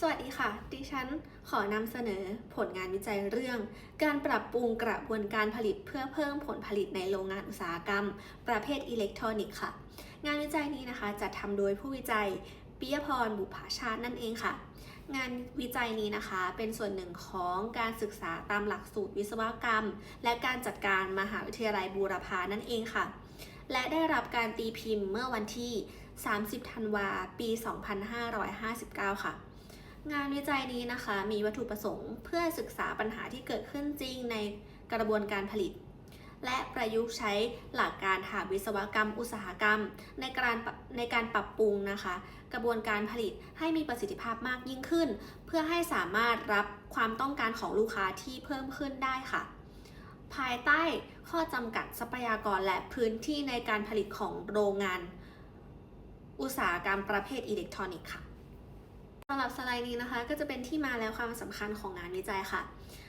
สวัสดีค่ะ ดิฉันขอนำเสนอผลงานวิจัยเรื่อง การปรับปรุงกระบวนการผลิตเพื่อเพิ่มผลผลิตในโรงงานอุตสาหกรรม ประเภทอิเล็กทรอนิกส์ค่ะ งานวิจัยนี้นะคะจัดทำโดยผู้วิจัยปิยพรบุภาชาตินั่นเองค่ะ งานวิจัยนี้นะคะเป็นส่วนหนึ่งของการศึกษาตามหลักสูตรวิศวกรรม และการจัดการมหาวิทยาลัยบูรพานั่นเองค่ะ และได้รับการตีพิมพ์เมื่อวันที่ 30 ธันวาปี 2559 ค่ะ งานวิจัยนี้นะคะมีวัตถุประสงค์เพื่อศึกษาปัญหาที่เกิดขึ้นจริงในกระบวนการผลิต และประยุกต์ใช้หลักการทางวิศวกรรม อุตสาหกรรม ในการในการปรับปรุงนะคะ กระบวนการผลิตให้มีประสิทธิภาพมากยิ่งขึ้น เพื่อให้สามารถรับความต้องการของลูกค้าที่เพิ่มขึ้นได้ค่ะ ภายใต้ข้อจำกัดทรัพยากรและพื้นที่ในการผลิตของโรงงาน อุตสาหกรรมประเภทอิเล็กทรอนิกส์ค่ะ สำหรับสไลด์นี้นะคะก็จะเป็นที่มาและความสำคัญของงานวิจัยค่ะ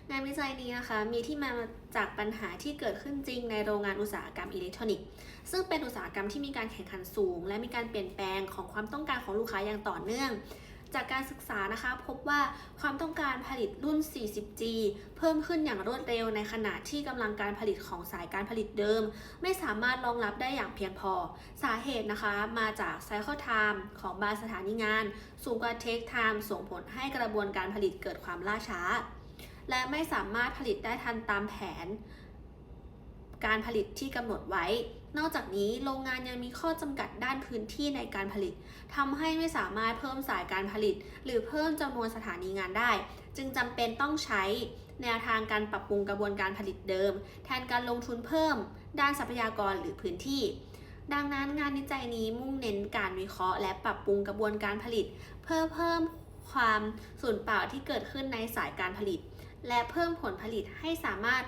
งานวิจัยนี้นะคะมีที่มาจากปัญหาที่เกิดขึ้นจริงในโรงงานอุตสาหกรรมอิเล็กทรอนิกส์ซึ่งเป็นอุตสาหกรรมที่มีการแข่งขันสูง และมีการเปลี่ยนแปลงของความต้องการของลูกค้าอย่างต่อเนื่อง จากการศึกษานะคะพบว่าความต้องการผลิตรุ่น 40G เพิ่มขึ้นอย่างรวดเร็วในขณะที่กำลังการผลิตของสายการผลิตเดิม ไม่สามารถรองรับได้อย่างเพียงพอ สาเหตุนะคะมาจากไซเคิลไทม์ของบางสถานีงาน สูงกว่าเทคไทม์ส่งผลให้กระบวนการผลิตเกิดความล่าช้า และไม่สามารถผลิตได้ทันตามแผน การผลิตที่กำหนดไว้ นอกจากนี้โรงงานยังมีข้อจำกัดด้านพื้นที่ในการผลิตทำให้ไม่สามารถเพิ่มสายการผลิต หรือเพิ่มจำนวนสถานีงานได้ จึงจำเป็นต้องใช้แนวทางการปรับปรุงกระบวนการผลิตเดิม แทนการลงทุนเพิ่ม ด้านทรัพยากรหรือพื้นที่ ดังนั้นงานวิจัยนี้มุ่งเน้นการวิเคราะห์และปรับปรุงกระบวนการผลิต เพื่อเพิ่มความสูญเปล่าที่เกิดขึ้นในสายการผลิต และเพิ่มผลผลิตให้สามารถ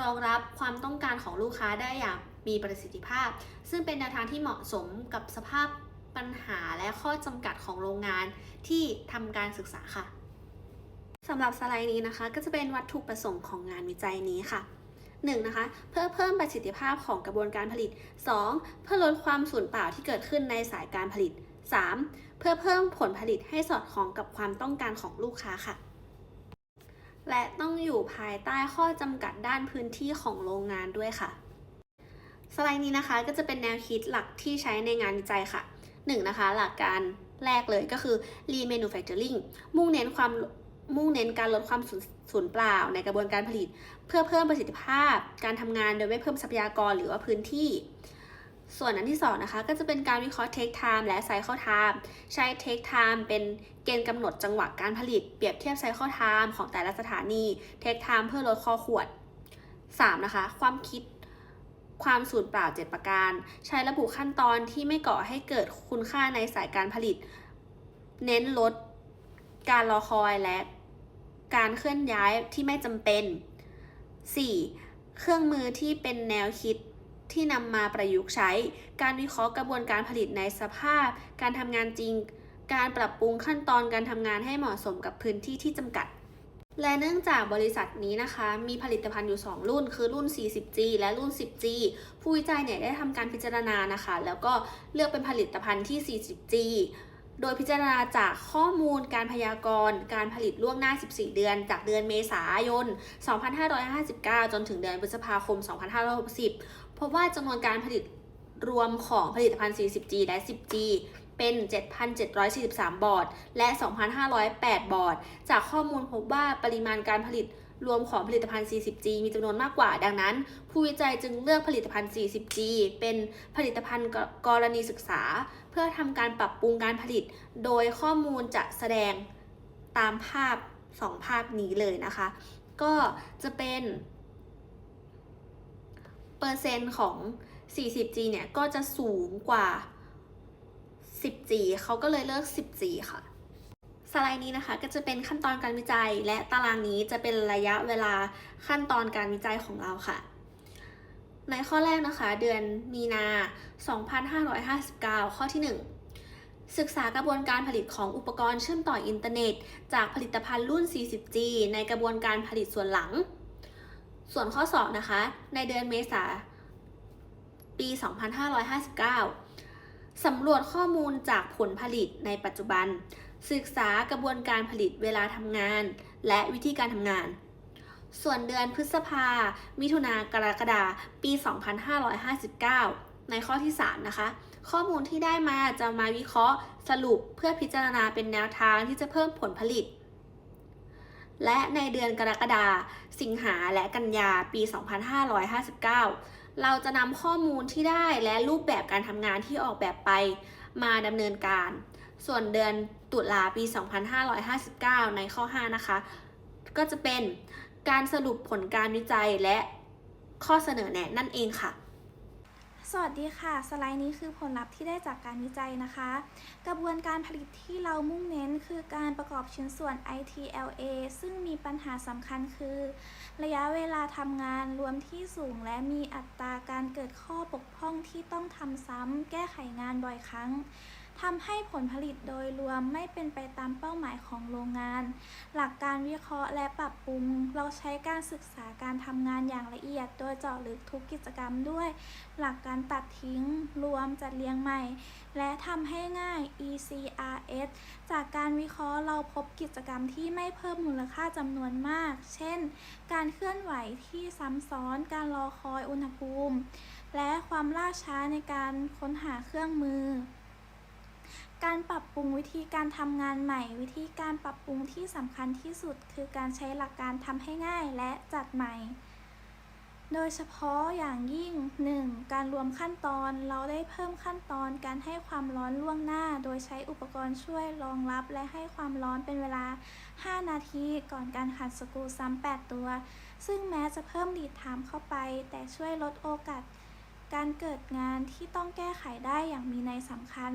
รองรับความต้องการของลูกค้าได้อย่างมีประสิทธิภาพ ซึ่งเป็นแนวทางที่เหมาะสมกับสภาพปัญหาและข้อจำกัดของโรงงานที่ทำการศึกษาค่ะสำหรับสไลด์นี้นะคะ ก็จะเป็นวัตถุประสงค์ของงานวิจัยนี้ค่ะ 1. นะคะเพื่อเพิ่มประสิทธิภาพของกระบวนการผลิต 2. เพื่อลดความสูญเปล่าที่เกิดขึ้นในสายการผลิต 3. เพื่อเพิ่มผลผลิตให้สอดคล้องกับความต้องการของลูกค้าค่ะ และต้องอยู่ภายใต้ข้อจำกัดด้านพื้นที่ของโรงงานด้วยค่ะ สไลด์นี้นะคะก็จะเป็นแนวคิดหลักที่ใช้ในงานวิจัยค่ะ 1. นนะคะหลักการแรกเลยก็คือ lean manufacturing มุ่งเน้นความมุ่งเน้นการลดความสูญเปล่าในกระบวนการผลิต เพื่อเพิ่มประสิทธิภาพ การทำงานโดยไม่เพิ่มทรัพยากรหรือว่าพื้นที่ ส่วนอันที่2นะคะก็จะเป็นการวิเคราะห์ take time และ cycle time ใช้ take time เป็นเกณฑ์กำหนดจังหวะการผลิต เปรียบเทียบ cycle time ของแต่ละสถานี take time เพื่อลดข้อขวด 3. นะคะ ความคิดความสูญเปล่า 7 ประการ ใช้ระบุขั้นตอนที่ไม่ก่อให้เกิดคุณค่าในสายการผลิต เน้นลดการรอคอยและการเคลื่อนย้ายที่ไม่จำเป็น 4. เครื่องมือที่เป็นแนวคิด ที่นำมาประยุกต์ใช้ การวิเคราะห์กระบวนการผลิตในสภาพ การทำงานจริง การปรับปรุงขั้นตอนการทำงานให้เหมาะสมกับพื้นที่ที่จำกัด และเนื่องจากบริษัทนี้นะคะ มีผลิตภัณฑ์อยู่ 2 รุ่น คือรุ่น 40G และรุ่น 10G ผู้วิจัยเนี่ยได้ทำการพิจารณานะคะ แล้วก็เลือกเป็นผลิตภัณฑ์ที่ 40G โดยพิจารณาจากข้อมูลการพยากรณ์ การผลิตล่วงหน้า 14 เดือน จากเดือนเมษายน 2559 จนถึงเดือนพฤษภาคม 2560 บว่าจำนวนการผลิตรวมของผลิตภัณฑ์ 40G และ 10G เป็น 7,743 บอร์ด และ 2,508 บอร์ด จากข้อมูลพบว่าปริมาณการผลิตรวมของผลิตภัณฑ์ 40G มีจำนวนมากกว่า ดังนั้น ผู้วิจัยจึงเลือกผลิตภัณฑ์ 40G เป็นผลิตภัณฑ์กรณีศึกษา เพื่อทำการปรับปรุงการผลิต โดยข้อมูลจะแสดงตามภาพ 2 ภาพนี้เลยนะคะ ก็จะเป็น ปอร์เซ็นต์ของ 40G เนี่ยก็จะสูงกว่า 10G เขาก็เลยเลือก 10G ค่ะ สไลด์นี้นะคะก็จะเป็นขั้นตอนการวิจัย และตารางนี้จะเป็นระยะเวลาขั้นตอนการวิจัยของเราค่ะ ในข้อแรกนะคะ เดือนมีนา 2559 ข้อที่ 1ศึกษากระบวนการผลิตของอุปกรณ์เชื่อมต่ออินเทอร์เน็ต จากผลิตภัณฑ์รุ่น 40G ในกระบวนการผลิตส่วนหลัง ส่วนข้อ 2 นะคะ ในเดือนเมษาปี 2559 สำรวจข้อมูลจากผลผลิตในปัจจุบัน ศึกษากระบวนการผลิตเวลาทำงาน และวิธีการทำงาน ส่วนเดือนพฤษภา มิถุนากรกฎาปี 2559 ในข้อที่ 3 นะคะ ข้อมูลที่ได้มาจะมาวิเคราะห์สรุปเพื่อพิจารณาเป็นแนวทางที่จะเพิ่มผลผลิต และในเดือนกรกฎาสิงหาและกันยาปี 2559 เราจะนำข้อมูลที่ได้และรูปแบบการทำงานที่ออกแบบไปมาดำเนินการ ส่วนเดือนตุลาปี 2559 ในข้อ 5 นะคะ ก็จะเป็นการสรุปผลการวิจัยและข้อเสนอแนะนั่นเองค่ะ สวัสดีค่ะ สไลด์นี้คือผลลัพธ์ที่ได้จากการวิจัยนะคะ กระบวนการผลิตที่เรามุ่งเน้นคือการประกอบชิ้นส่วน ITLA ซึ่งมีปัญหาสำคัญคือ ระยะเวลาทำงานรวมที่สูง และมีอัตราการเกิดข้อบกพร่องที่ต้องทำซ้ำแก้ไขงานบ่อยครั้ง ทำให้ผลผลิตโดยรวมไม่เป็นไปตามเป้าหมายของโรงงาน หลักการวิเคราะห์และปรับปรุง เราใช้การศึกษาการทำงานอย่างละเอียด โดยเจาะลึกทุกกิจกรรมด้วย หลักการตัดทิ้ง รวมจัดเรียงใหม่ และทำให้ง่าย ECRS จากการวิเคราะห์เราพบกิจกรรมที่ไม่เพิ่มมูลค่าจำนวนมาก เช่น การเคลื่อนไหวที่ซ้ำซ้อน การรอคอยอุณหภูมิ และความล่าช้าในการค้นหาเครื่องมือ การปรับปรุงวิธีการทำงานใหม่ วิธีการปรับปรุงที่สำคัญที่สุด คือการใช้หลักการทำให้ง่ายและจัดใหม่ โดยเฉพาะอย่างยิ่ง 1. การรวมขั้นตอนเราได้เพิ่มขั้นตอนการให้ความร้อนล่วงหน้า โดยใช้อุปกรณ์ช่วยรองรับและให้ความร้อนเป็นเวลา 5 นาทีก่อนการขันสกูซ้ำ8ตัว ซึ่งแม้จะเพิ่มดีดไทม์เข้าไป แต่ช่วยลดโอกาส การเกิดงานที่ต้องแก้ไขได้อย่างมีนัยสำคัญ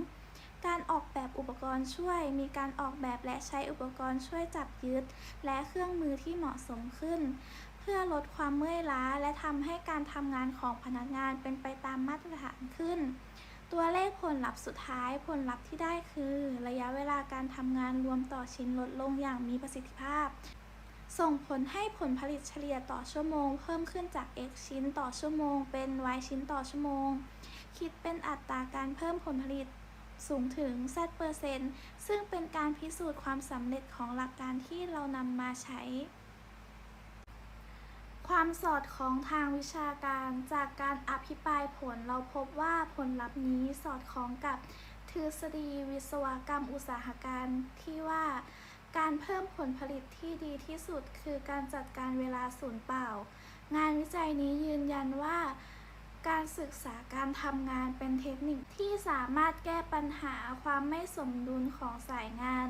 2. การออกแบบอุปกรณ์ช่วย มีการออกแบบและใช้อุปกรณ์ช่วยจับยึด และเครื่องมือที่เหมาะสมขึ้น เพื่อลดความเมื่อยล้า และทำให้การทำงานของพนักงานเป็นไปตามมาตรฐานขึ้น ตัวเลขผลลัพธ์สุดท้ายผลลัพธ์ที่ได้คือ ระยะเวลาการทำงานรวมต่อชิ้นลดลงอย่างมีประสิทธิภาพ ส่งผลให้ผลผลิตเฉลี่ยต่อชั่วโมง เพิ่มขึ้นจาก x ชิ้นต่อชั่วโมง เป็น y ชิ้นต่อชั่วโมง คิดเป็นอัตราการเพิ่มผลผลิตสูงถึง z เปอร์เซ็นต์ซึ่งเป็นการพิสูจน์ความสำเร็จของหลักการที่เรานำมาใช้ ความสอดคล้องทางวิชาการจากการอภิปรายผลเราพบว่าผลลัพธ์นี้สอดคล้องกับทฤษฎีวิศวกรรมอุตสาหการที่ว่า การเพิ่มผลผลิตที่ดีที่สุดคือการจัดการเวลาศูนย์เปล่า งานวิจัยนี้ยืนยันว่า การศึกษาการทำงานเป็นเทคนิคที่สามารถแก้ปัญหาความไม่สมดุลของสายงาน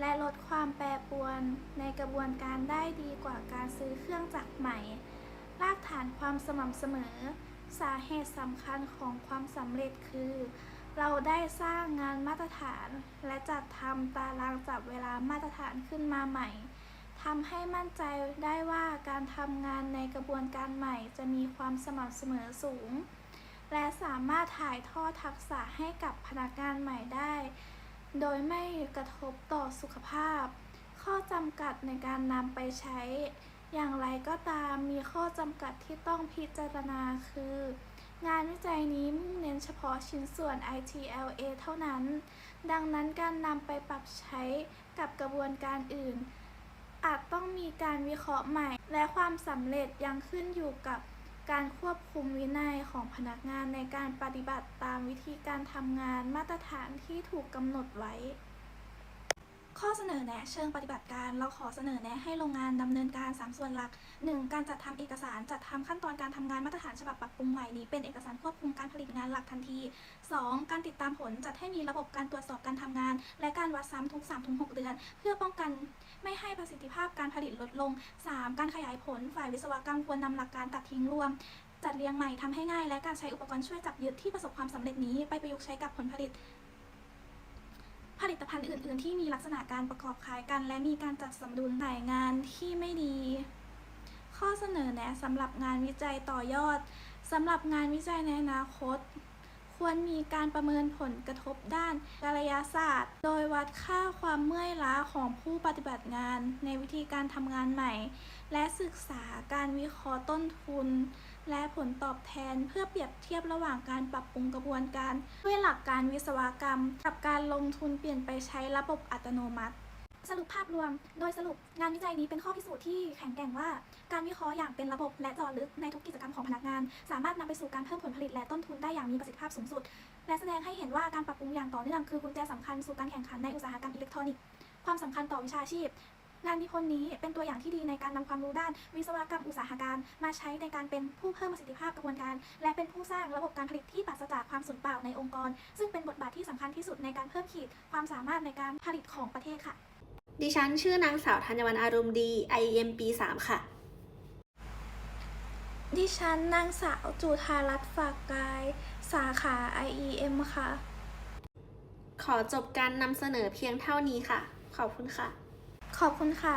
และลดความแปรปรวนในกระบวนการได้ดีกว่าการซื้อเครื่องจักรใหม่ รากฐานความสม่ำเสมอ สาเหตุสำคัญของความสำเร็จคือ เราได้สร้างงานมาตรฐานและจัดทำตารางจับเวลามาตรฐานขึ้นมาใหม่ทำให้มั่นใจได้ว่าการทำงานในกระบวนการใหม่จะมีความสม่ำเสมอสูง และสามารถถ่ายทอดทักษะให้กับพนักงานใหม่ได้ โดยไม่กระทบต่อสุขภาพ ข้อจำกัดในการนำไปใช้ อย่างไรก็ตามมีข้อจำกัดที่ต้องพิจารณาคือ งานวิจัยนี้มุ่งเน้นเฉพาะชิ้นส่วน ITLA เท่านั้น ดังนั้นการนำไปปรับใช้กับกระบวนการอื่น อาจต้องมีการวิเคราะห์ใหม่ และความสำเร็จยังขึ้นอยู่กับการควบคุมวินัยของพนักงานในการปฏิบัติตามวิธีการทำงานมาตรฐานที่ถูกกำหนดไว้ ข้อเสนอแนะเชิงปฏิบัติการ เราขอเสนอแนะให้โรงงานดำเนินการ 3 ส่วนหลัก 1. การจัดทำเอกสารจัดทำขั้นตอนการทำงานมาตรฐานฉบับปรับปรุงใหม่นี้เป็นเอกสารควบคุมการผลิตงานหลักทันที 2. การติดตามผลจัดให้มีระบบการตรวจสอบการทำงาน และการวัดซ้ำทุก3-6เดือน เพื่อป้องกันไม่ให้ประสิทธิภาพการผลิตลดลง 3. การขยายผลฝ่ายวิศวกรรมควรนำหลักการตัดทิ้งรวมจัดเรียงใหม่ทำให้ง่าย และการใช้อุปกรณ์ช่วยจับยึดที่ประสบความสำเร็จนี้ไปประยุกต์ใช้กับผลผลิต ลิตภัณฑ์อื่น ๆ ที่มีลักษณะการประกอบคล้ายกัน และมีการจัดสมดุลสายงานที่ไม่ดี ข้อเสนอแนะสำหรับงานวิจัยต่อยอดสำหรับงานวิจัยในอนาคต ควรมีการประเมินผลกระทบด้านกายศาสตร์ โดยวัดค่าความเมื่อยล้าของผู้ปฏิบัติงานในวิธีการทำงานใหม่ และศึกษาการวิเคราะห์ต้นทุน และผลตอบแทนเพื่อเปรียบเทียบระหว่างการปรับปรุงกระบวนการ ด้วยหลักการวิศวกรรม กับการลงทุนเปลี่ยนไปใช้ระบบอัตโนมัติ สรุปภาพรวม โดยสรุปงานวิจัยนี้เป็นข้อพิสูจน์ที่แข็งแกร่งว่า การวิเคราะห์อย่างเป็นระบบและจาะลึกในทุกกิจกรรมของพนักงาน สามารถนำไปสู่การเพิ่มผลผลิตและต้นทุนได้อย่างมีประสิทธิภาพสูงสุด และแสดงให้เห็นว่าการปรับปรุงอย่างต่อเนื่องคือกุญแจสำคัญสู่การแข่งขันในอุตสาหกรรมอิเล็กทรอนิกส์ความสำคัญต่อวิชาชีพงานนิพนธ์นี้เป็นตัวอย่างที่ดีในการนำความรู้ด้านวิศวกรรมอุตสาหการมาใช้ในการเป็นผู้เพิ่มประสิทธิภาพกระบวนการ และเป็นผู้สร้างระบบการผลิตที่ปราศจากความสูญเปล่าในองค์กร ซึ่งเป็นบทบาทที่สำคัญที่สุดในการเพิ่มขีดความสามารถในการผลิตของประเทศค่ะ ดิฉันชื่อนางสาวธัญวรรณอารมณ์ดี IEM ปี 3 ค่ะ ดิฉันนางสาวจุธารัตน์ฝากกาย สาขา IEM ค่ะ ขอจบการนำเสนอเพียงเท่านี้ค่ะ ขอบคุณค่ะ ขอบคุณค่ะ